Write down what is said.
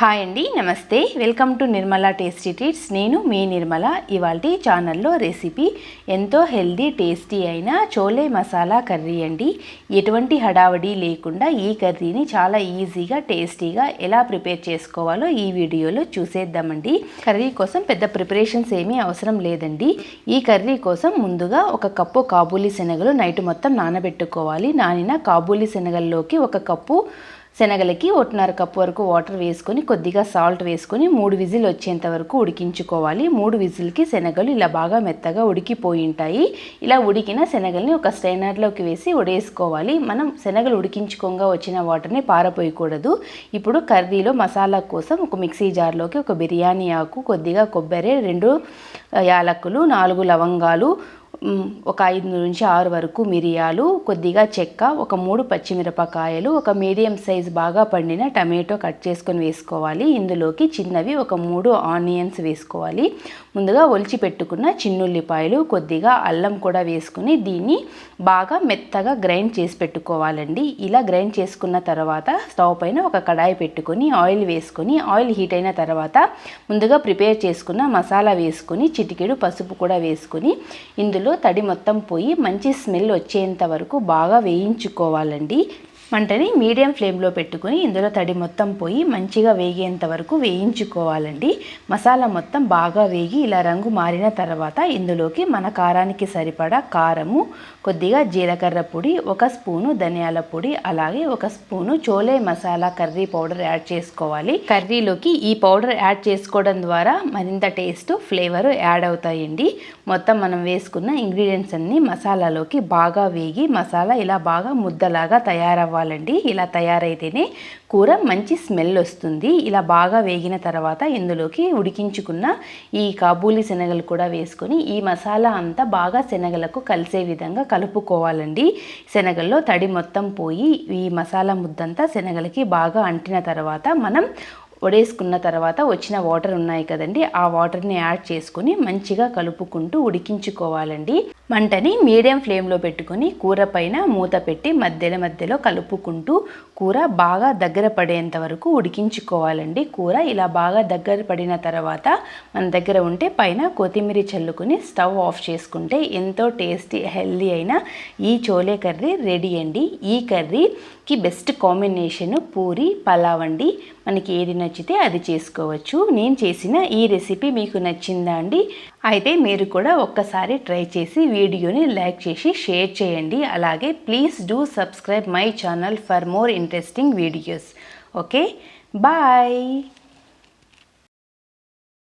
Hi అండి నమస్తే. Welcome to Nirmala tasty treats. నేను మీ నిర్మల. ఇవాళ ఛానల్లో రెసిపీ ఎంతో హెల్దీ టేస్టీ అయిన చోలే మసాలా కర్రీ అండి. ఎటువంటి హడావడి లేకుండా ఈ కర్రీని చాలా ఈజీగా టేస్టీగా ఎలా ప్రిపేర్ చేసుకోవాలో ఈ వీడియోలో చూసేద్దామండి. కర్రీ కోసం పెద్ద ప్రిపరేషన్స్ ఏమీ అవసరం లేదండి. ఈ కర్రీ కోసం ముందుగా ఒక కప్పు కాబూలీ శనగలు నైట్ మొత్తం నానబెట్టుకోవాలి. నానిన కాబూలీ శనగల్లోకి ఒక కప్పు శనగలకి ఒకటిన్నర కప్పు వరకు వాటర్ వేసుకొని కొద్దిగా సాల్ట్ వేసుకొని మూడు విజిల్ వచ్చేంత వరకు ఉడికించుకోవాలి. మూడు విజిల్కి శనగలు ఇలా బాగా మెత్తగా ఉడికిపోయి ఉంటాయి. ఇలా ఉడికిన శనగల్ని ఒక స్ట్రైనర్లోకి వేసి ఉడేసుకోవాలి మనం శనగలు ఉడికించుకోగా వచ్చిన వాటర్ని పారపోయకూడదు. ఇప్పుడు కర్రీలో మసాలా కోసం ఒక మిక్సీ జార్లోకి ఒక బిర్యానీ ఆకు కొద్దిగా కొబ్బరి రెండు యాలకులు నాలుగు లవంగాలు ఒక ఐదు నుంచి ఆరు వరకు మిరియాలు కొద్దిగా చెక్క ఒక మూడు పచ్చిమిరపకాయలు ఒక మీడియం సైజ్ బాగా పండిన టమాటో కట్ చేసుకొని వేసుకోవాలి. ఇందులోకి చిన్నవి ఒక మూడు ఆనియన్స్ వేసుకోవాలి. ముందుగా ఒలిచి పెట్టుకున్న చిన్నుల్లిపాయలు కొద్దిగా అల్లం కూడా వేసుకుని దీన్ని బాగా మెత్తగా గ్రైండ్ చేసి పెట్టుకోవాలండి. ఇలా గ్రైండ్ చేసుకున్న తర్వాత స్టవ్ పైన ఒక కడాయి పెట్టుకొని ఆయిల్ వేసుకొని ఆయిల్ హీట్ అయిన తర్వాత ముందుగా ప్రిపేర్ చేసుకున్న మసాలా వేసుకొని చిటికెడు పసుపు కూడా వేసుకొని ఇందులో తడి మొత్తం పోయి మంచి స్మెల్ వచ్చేంత వరకు బాగా వేయించుకోవాలండి. మంటని మీడియం ఫ్లేమ్లో పెట్టుకొని ఇందులో తడి మొత్తం పోయి మంచిగా వేగేంత వరకు వేయించుకోవాలండి. మసాలా మొత్తం బాగా వేగి ఇలా రంగు మారిన తర్వాత ఇందులోకి మన కారానికి సరిపడా కారము కొద్దిగా జీలకర్ర పొడి ఒక స్పూను ధనియాల పొడి అలాగే ఒక spoon chole masala curry powder add చేసుకోవాలి. కర్రీలోకి ఈ పౌడర్ యాడ్ చేసుకోవడం ద్వారా మరింత టేస్ట్ ఫ్లేవర్ యాడ్ అవుతాయండి. మొత్తం మనం వేసుకున్న ఇంగ్రీడియంట్స్ అన్ని మసాలాలోకి బాగా వేగి మసాలా ఇలా బాగా ముద్దలాగా తయారవ్వాలి. వేసుకోవాలండి. ఇలా తయారైతేనే కూర మంచి స్మెల్ వస్తుంది. ఇలా బాగా వేగిన తర్వాత ఇందులోకి ఉడికించుకున్న ఈ కాబూలి శనగలు కూడా వేసుకొని ఈ మసాలా అంతా బాగా శనగలకు కలిసే విధంగా కలుపుకోవాలండి. శనగల్లో తడి మొత్తం పోయి ఈ మసాలా ముద్దంతా శనగలకి బాగా అంటిన తర్వాత మనం వడేసుకున్న తర్వాత వచ్చిన వాటర్ ఉన్నాయి కదండి ఆ వాటర్ని యాడ్ చేసుకుని మంచిగా కలుపుకుంటూ ఉడికించుకోవాలండి. మంటని మీడియం ఫ్లేమ్లో పెట్టుకొని కూర పైన మూత పెట్టి మధ్యలో మధ్యలో కలుపుకుంటూ కూర బాగా దగ్గర పడేంత వరకు ఉడికించుకోవాలండి. కూర ఇలా బాగా దగ్గర పడిన తర్వాత మన దగ్గర ఉంటే పైన కొత్తిమీర చల్లుకొని స్టవ్ ఆఫ్ చేసుకుంటే ఎంతో టేస్టీ హెల్దీ అయిన ఈ చోలే కర్రీ రెడీ అండి. ఈ కర్రీకి బెస్ట్ కాంబినేషన్ పూరి పలావ్ అండి. మనకి ఏది నచ్చితే అది చేసుకోవచ్చు. నేను చేసిన ఈ రెసిపీ మీకు నచ్చిందా అండి? అయితే మీరు కూడా ఒక్కసారి ట్రై చేసి వీడియోని లైక్ చేసి షేర్ చేయండి. అలాగే please do subscribe my channel for more interesting videos. Okay? Bye!